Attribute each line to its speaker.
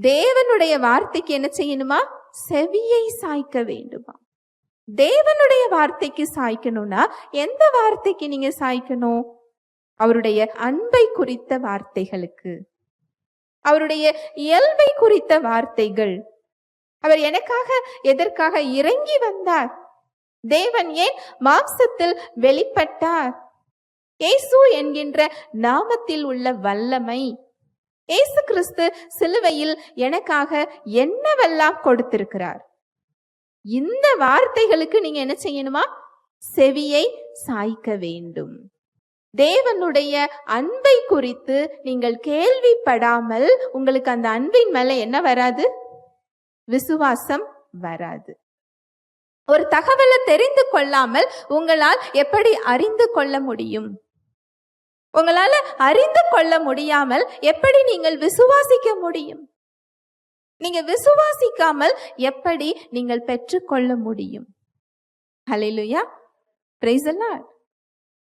Speaker 1: தேவனுடைய வார்த்தைக்கு என்ன செய்யணுமா? செவியை சாய்க்க வேண்டுமா? தேவனுடைய வார்த்தைக்கு சாய்க்கணும்னா எந்த வார்த்தைக்கு நீங்க சாய்க்கணும்? அவருடைய அன்பை குறித்த வார்த்தைகளுக்கு. அவருடைய இயல்பை குறித்த வார்த்தைகள். அவர் எனக்காக எதற்காக இறங்கி வந்தார்? தேவன் ஏன் மாம்சத்தில் வெளிப்பட்டார்? இயேசு என்கின்ற நாமத்தில் உள்ள வல்லமை. இயேசு கிறிஸ்து சிலுவையில் எனக்காக என்னவெல்லாம் கொடுத்திருக்கிறார்? இந்த வார்த்தைகளுக்கு நீங்க என்ன செய்யணுமா? செவியை சாய்க்க வேண்டும். தேவனுடைய அன்பை குறித்து நீங்கள் கேள்விப்படாமல் உங்களுக்கு அந்த அன்பின் மேல என்ன வராது? விசுவாசம் வராது. ஒரு தகவலை தெரிந்து கொள்ளாமல் உங்களால் எப்படி அறிந்து கொள்ள முடியும்? உங்களால் அறிந்து கொள்ள முடியாமல் எப்படி நீங்கள் விசுவாசிக்க முடியும்? நீங்க விசுவாசிக்காமல் எப்படி நீங்கள் பெற்றுக்கொள்ள முடியும்? ஹalleluya பிரைஸ் the